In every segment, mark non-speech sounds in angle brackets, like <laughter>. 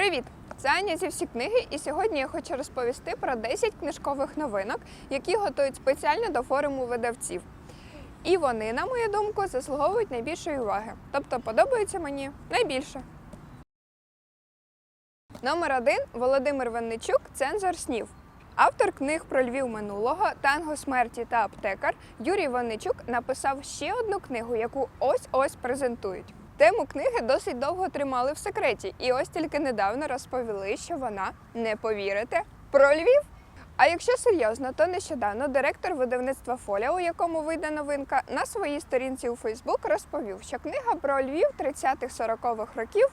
Привіт! Це Аня зі всі книги, і сьогодні я хочу розповісти про 10 книжкових новинок, які готують спеціально до форуму видавців. І вони, на мою думку, заслуговують найбільшої уваги. Тобто подобаються мені найбільше. Номер один Володимир Винничук Цензор снів. Автор книг про Львів минулого, танго смерті та аптекар Юрій Винничук написав ще одну книгу, яку ось-ось презентують. Тему книги досить довго тримали в секреті, і ось тільки недавно розповіли, що вона не повірите про Львів. А якщо серйозно, то нещодавно директор видавництва Фоля, у якому вийде новинка, на своїй сторінці у Фейсбук розповів, що книга про Львів 30-х-40-х років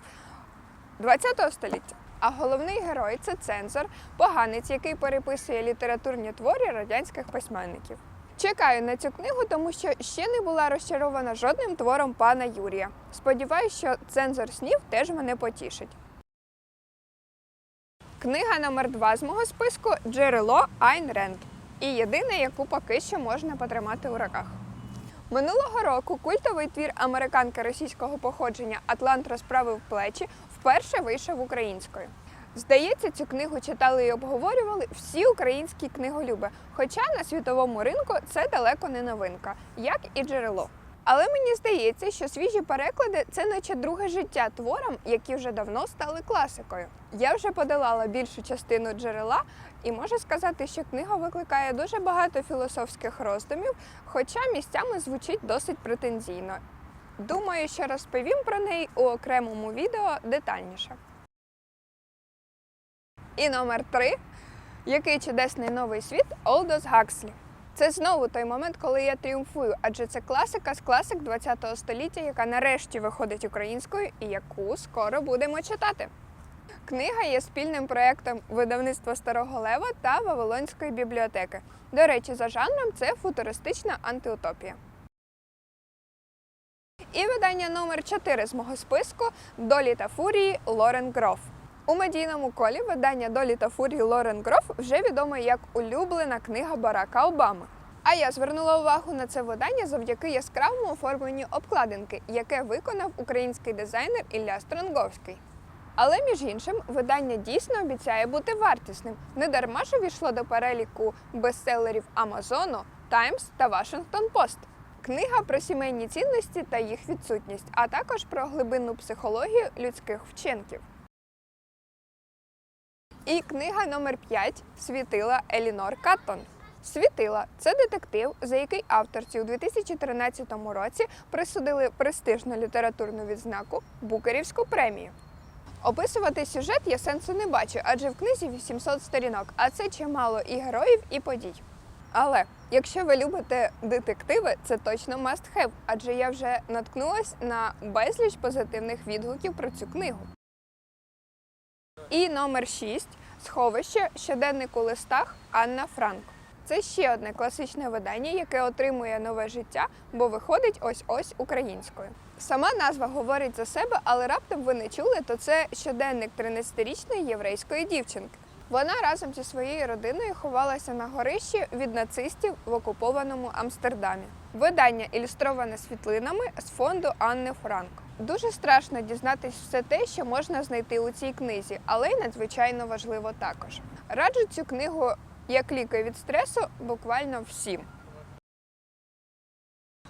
ХХ століття. А головний герой це цензор, поганець, який переписує літературні твори радянських письменників. Чекаю на цю книгу, тому що ще не була розчарована жодним твором пана Юрія. Сподіваюсь, що цензор снів теж мене потішить. Книга номер два з мого списку Джерело Айн Ренд. І єдина, яку поки що можна потримати у руках. Минулого року культовий твір американки російського походження Атлант розправив плечі вперше вийшов українською. Здається, цю книгу читали і обговорювали всі українські книголюби, хоча на світовому ринку це далеко не новинка, як і джерело. Але мені здається, що свіжі переклади це наче друге життя творам, які вже давно стали класикою. Я вже подолала більшу частину джерела і можу сказати, що книга викликає дуже багато філософських роздумів, хоча місцями звучить досить претензійно. Думаю, що розповім про неї у окремому відео детальніше. І номер три. Який чудесний новий світ Олдос Гакслі. Це знову той момент, коли я тріумфую, адже це класика з класик ХХ століття, яка нарешті виходить українською і яку скоро будемо читати. Книга є спільним проєктом видавництва Старого Лева та Вавилонської бібліотеки. До речі, за жанром це футуристична антиутопія. І видання номер 4 з мого списку Долі та фурії Лорен Гроф. У медійному колі видання Долі та фурії Лорен Гроф вже відоме як улюблена книга Барака Обами. А я звернула увагу на це видання завдяки яскравому оформленню обкладинки, яке виконав український дизайнер Ілля Стронговський. Але між іншим, видання дійсно обіцяє бути вартісним. Не дарма ж увійшло до переліку бестселерів Амазону, Таймс та Вашингтон Пост. Книга про сімейні цінності та їх відсутність, а також про глибинну психологію людських вчинків. І книга номер 5 Світила Елінор Каттон. Світила це детектив, за який авторці у 2013 році присудили престижну літературну відзнаку Букерівську премію. Описувати сюжет я сенсу не бачу, адже в книзі 800 сторінок, а це чимало і героїв, і подій. Але якщо ви любите детективи, це точно must have, адже я вже наткнулась на безліч позитивних відгуків про цю книгу. І номер 6 сховище щоденник у листах Анна Франк. Це ще одне класичне видання, яке отримує нове життя, бо виходить ось-ось українською. Сама назва говорить за себе, але раптом ви не чули, то це щоденник 13-річної єврейської дівчинки. Вона разом зі своєю родиною ховалася на горищі від нацистів в окупованому Амстердамі. Видання ілюстроване світлинами з фонду Анни Франк. Дуже страшно дізнатись все те, що можна знайти у цій книзі, але й надзвичайно важливо також. Раджу цю книгу як ліки від стресу буквально всім.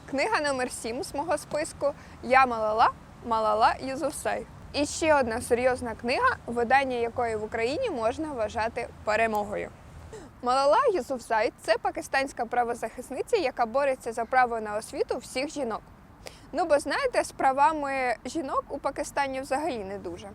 Книга номер 7 з мого списку Я Малала Малала Юзуфсай. І ще одна серйозна книга, видання якої в Україні можна вважати перемогою. Малала Юсуфзай це пакистанська правозахисниця, яка бореться за право на освіту всіх жінок. Ну, бо знаєте, з правами жінок у Пакистані взагалі не дуже.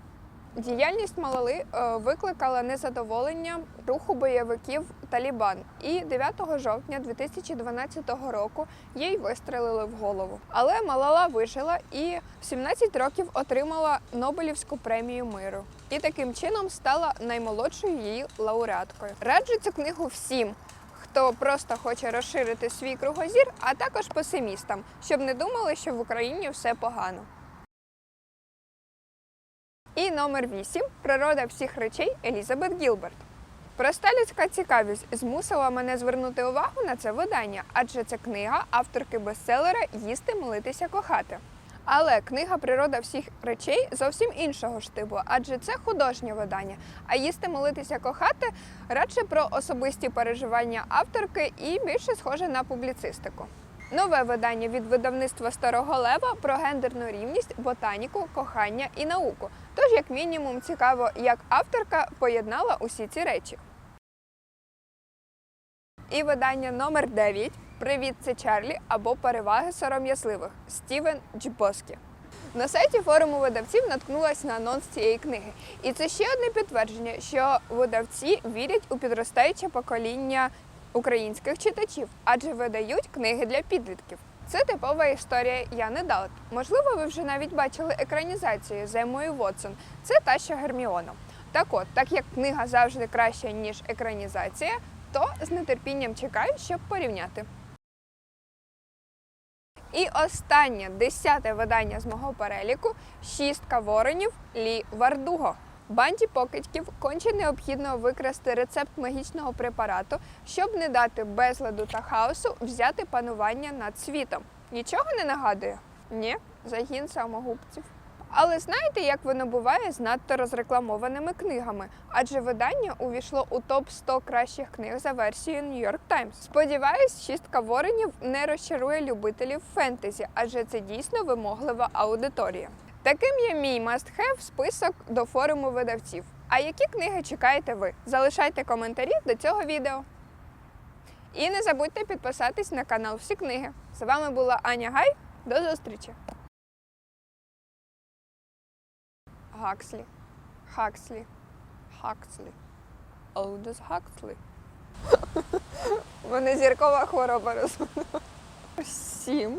Діяльність Малали е, викликала незадоволення руху бойовиків Талібан, і 9 жовтня 2012 року їй вистрелили в голову. Але Малала вижила і в 17 років отримала Нобелівську премію миру. І таким чином стала наймолодшою її лауреаткою. Раджу цю книгу всім, хто просто хоче розширити свій кругозір, а також песимістам, щоб не думали, що в Україні все погано. І номер 8 Природа всіх речей Елізабет Гілберт. Проста людська цікавість змусила мене звернути увагу на це видання, адже це книга авторки бестселера Їсти, молитися, кохати. Але книга Природа всіх речей зовсім іншого штибу, адже це художнє видання. А їсти, молитися, кохати радше про особисті переживання авторки і більше схоже на публіцистику. Нове видання від видавництва Старого Лева про гендерну рівність, ботаніку, кохання і науку. Тож, як мінімум, цікаво, як авторка поєднала усі ці речі. І видання номер 9 Привіт, це Чарлі або Переваги сором'язливих Стівен Джбоскі. На сайті форуму видавців наткнулась на анонс цієї книги. І це ще одне підтвердження, що видавці вірять у підростаюче покоління українських читачів, адже видають книги для підлітків. Це типова історія Яни Далт. Можливо, ви вже навіть бачили екранізацію з Емою Вотсон. Це та що Герміона. Так от, так як книга завжди краща, ніж екранізація, то з нетерпінням чекаю, щоб порівняти. І останнє десяте видання з мого переліку шістка воронів Лі Вардуго. Банді покидьків конче необхідно викрасти рецепт магічного препарату, щоб не дати безладу та хаосу взяти панування над світом. Нічого не нагадує? Ні, загін самогубців. Але знаєте, як воно буває з надто розрекламованими книгами? Адже видання увійшло у топ 100 кращих книг за версією New York Times. Сподіваюсь, шістка воронів не розчарує любителів фентезі, адже це дійсно вимоглива аудиторія. Таким є мій must-have список до форуму видавців. А які книги чекаєте ви? Залишайте коментарі до цього відео. І не забудьте підписатись на канал Всі книги. З вами була Аня Гай. До зустрічі! Гакслі. Хакслі. Хакслі. Олдес Хакслі. Мене <laughs> зіркова хвороба розумна. Сім.